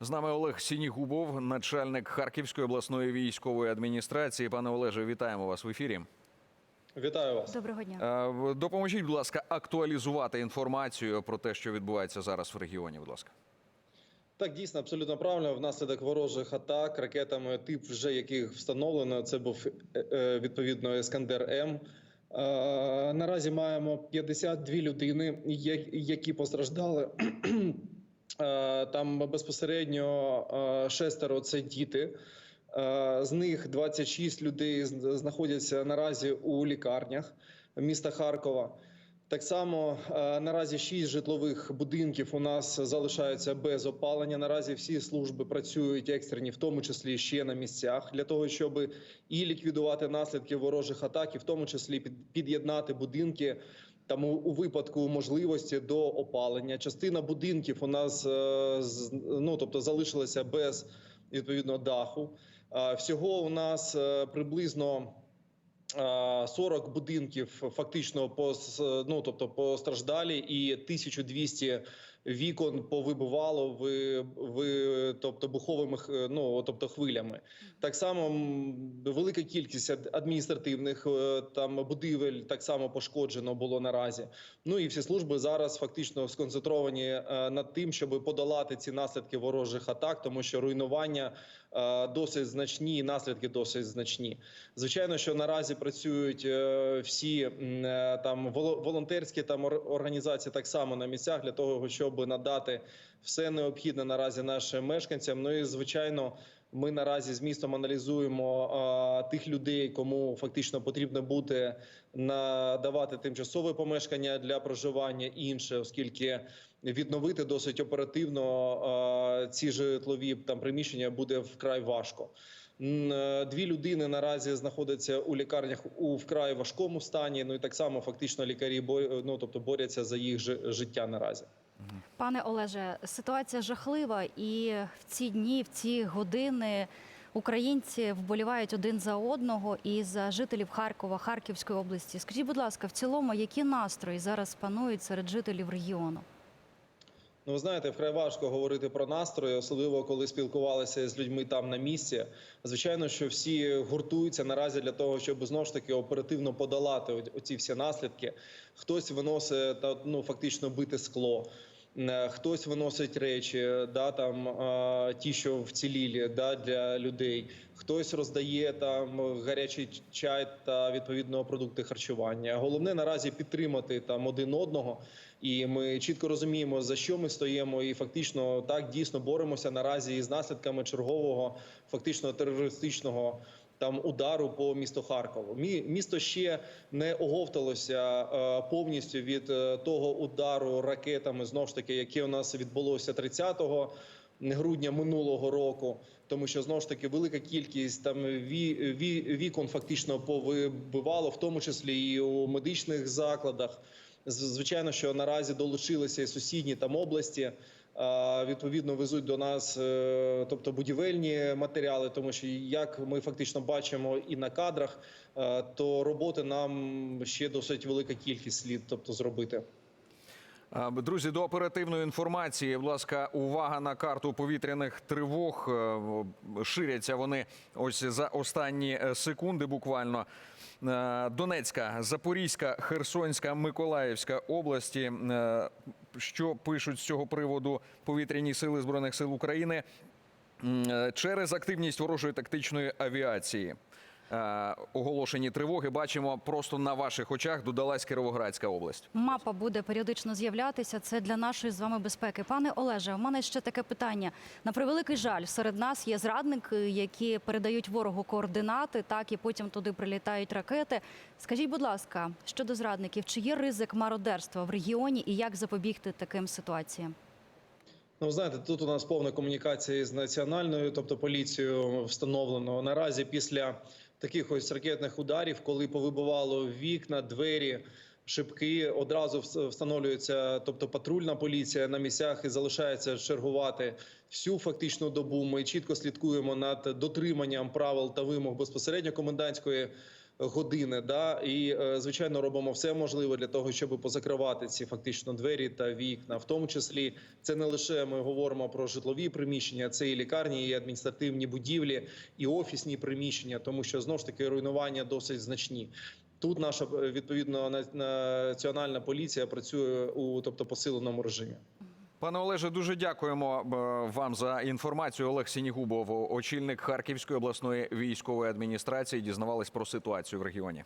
З нами Олег Сінігубов, начальник Харківської обласної військової адміністрації. Пане Олеже, вітаємо вас в ефірі. Вітаю вас. Доброго дня. Е, Допоможіть, будь ласка, актуалізувати інформацію про те, що відбувається зараз в регіоні. Будь ласка. Так, дійсно, абсолютно правильно. Внаслідок ворожих атак ракетами, тип вже яких встановлено, це був е, е, відповідно Ескандер М. Наразі маємо 52 людини, які постраждали. Е, Там безпосередньо е, шестеро це діти. Е, З них 26 людей знаходяться наразі у лікарнях міста Харкова. Так само наразі шість житлових будинків у нас залишаються без опалення. Наразі всі служби працюють екстрені, в тому числі ще на місцях, для того, щоб і ліквідувати наслідки ворожих атак, і в тому числі під- під'єднати будинки. Там у, випадку можливості до опалення частина будинків у нас е, ну тобто залишилася без відповідно даху. Е, Всього у нас е, приблизно 40 будинків фактично пос- ну, тобто постраждалі, і 1200 вікон повибивало в, в тобто буховими ну, тобто хвилями. Так само велика кількість адміністративних е, там будівель так само пошкоджено було наразі. Ну і всі служби зараз фактично сконцентровані е, над тим, щоб подолати ці наслідки ворожих атак, тому що руйнування е, досить значні, і наслідки досить значні. Звичайно, що наразі працюють е, всі е, там воло- волонтерські там організації так само на місцях для того, щоб надати все необхідне наразі нашим мешканцям. Ну і звичайно. Ми наразі з містом аналізуємо а, тих людей, кому фактично потрібно буде надавати тимчасове помешкання для проживання інше, оскільки відновити досить оперативно а, ці житлові там приміщення буде вкрай важко. Е, Дві людини наразі знаходяться у лікарнях у вкрай важкому стані. Ну і так само фактично лікарі бо- ну, тобто борються за їх жи- життя наразі. Пане Олеже, ситуація жахлива, і в ці дні, в ці години українці вболівають один за одного і за жителів Харкова, Харківської області. Скажіть, будь ласка, в цілому, які настрої зараз панують серед жителів регіону? Ну, ви знаєте, вкрай важко говорити про настрої, особливо коли спілкувалися з людьми там на місці. Звичайно, що всі гуртуються наразі для того, щоб знову ж таки оперативно подолати оці всі наслідки. Хтось виносить ну фактично бити скло. Е, Хтось виносить речі, да там е, ті, що вцілілі, да для людей. Хтось роздає там гарячий чай та відповідно продукти харчування. Головне наразі підтримати там один одного. І ми чітко розуміємо, за що ми стоїмо, і фактично так дійсно боремося наразі із наслідками чергового, фактично терористичного там удару по місту Харкову. Мі, місто ще не оговталося е, повністю від е, того удару ракетами, знов ж таки, яке у нас відбулося 30-го. грудня минулого року, тому що знову ж таки велика кількість там ві, ві, вікон фактично повибивало, в тому числі і у медичних закладах. Звичайно, що наразі долучилися і сусідні там області. Відповідно, везуть до нас, е, тобто будівельні матеріали, тому що як ми фактично бачимо і на кадрах, е, то роботи нам ще досить велика кількість слід, тобто зробити. Друзі, до оперативної інформації, будь ласка, увага на карту повітряних тривог. Е, Ширяться вони ось за останні секунди. Буквально Донецька, Запорізька, Херсонська, Миколаївська області. Е, Що пишуть з цього приводу повітряні сили збройних сил України е, через активність ворожої тактичної авіації. Е, Оголошені тривоги бачимо просто на ваших очах. Додалась Кіровоградська область. Мапа буде періодично з'являтися. Це для нашої з вами безпеки. Пане Олеже, у мене ще таке питання. На превеликий жаль, серед нас є зрадники, які передають ворогу координати, так і потім туди прилітають ракети. Скажіть, будь ласка, щодо зрадників, чи є ризик мародерства в регіоні і як запобігти таким ситуаціям? Ну, знаєте, тут у нас повна комунікація з національною, тобто поліцією встановлено наразі після таких ось ракетних ударів, коли повибивало вікна, двері. Шибки одразу вс- встановлюється, тобто патрульна поліція на місцях і залишається чергувати всю фактичну добу. Ми чітко слідкуємо над дотриманням правил та вимог безпосередньо комендантської години. Да, і е, звичайно робимо все можливе для того, щоб позакривати ці фактично двері та вікна. В тому числі це не лише ми говоримо про житлові приміщення, це і лікарні, і адміністративні будівлі, і офісні приміщення, тому що знов ж таки руйнування досить значні. Тут наша е, відповідно національна поліція працює у тобто посиленому режимі. Пане Олеже, дуже дякуємо е, вам за інформацію. Олег Сінігубов, очільник Харківської обласної військової адміністрації, дізнавались про ситуацію в регіоні.